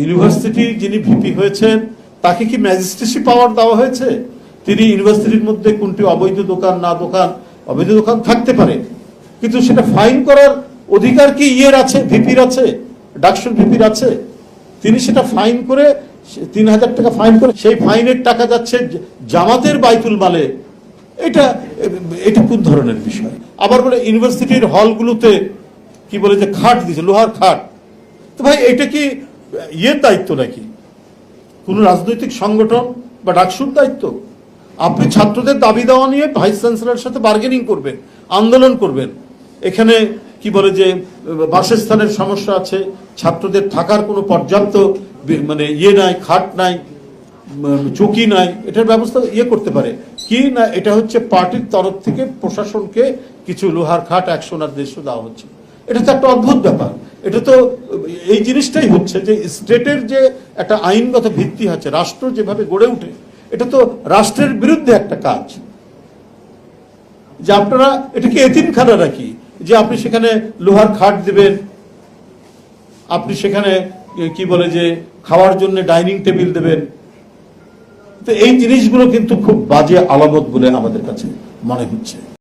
ইউনিভার্সিটির যিনি ভিপি হয়েছেন, তাকে কি ম্যাজিস্ট্রেসি পাওয়ার দেওয়া হয়েছে? তিনি ইউনিভার্সিটির মধ্যে কোনটি অবৈধ দোকান, না দোকান, অবৈধ দোকান থাকতে পারে। কিন্তু সেটা ফাইন করার অধিকার কি ইয়ের আছে ভিপির আছে ডাকসুর ভিপির আছে? তিনি সেটা ফাইন করে তিন হাজার টাকা ফাইন করে, সেই ফাইনের টাকা যাচ্ছে জামাতের বাইতুল মালে। এটা এটা কোন ধরনের বিষয়? আবার বলে ইউনিভার্সিটির হলগুলোতে কি বলে যে খাট দিছে লোহার খাট। তো ভাই, এটা কি ইয়ের দায়িত্ব নাকি? কোন রাজনৈতিক সংগঠন বা ডাকসুর দায়িত্ব? আপনি ছাত্রদের দাবি দেওয়া নিয়ে ভাইস চ্যান্সেলরের সাথে বার্গেনিং করবেন, আন্দোলন করবেন। এখানে কি বলে যে, বাসস্থানের সমস্যা আছে, ছাত্রদের থাকার কোনো পর্যাপ্ত মানে ইয়ে নাই, খাট নাই চৌকি নাই, এটার ব্যবস্থা ইয়ে করতে পারে। কি না, এটা হচ্ছে পার্টির তরফ থেকে প্রশাসনকে কিছু লোহার খাট একশোনার দেড়শো দেওয়া হচ্ছে। এটা তো একটা অদ্ভুত ব্যাপার। এটা তো, এই জিনিসটাই হচ্ছে যে স্টেটের যে একটা আইনগত ভিত্তি আছে, রাষ্ট্র যেভাবে গড়ে ওঠে, এটা তো রাষ্ট্রের বিরুদ্ধে একটা কাজ। যে আপনারা এটাকে এতিমখানা রাখি যে আপনি সেখানে লোহার খাট দেবেন, আপনি সেখানে, কি বলে যে, খাওয়ার জন্য ডাইনিং টেবিল দেবেন। তো এই জিনিসগুলো কিন্তু খুব বাজে আলামত বলে আমাদের কাছে মনে হচ্ছে।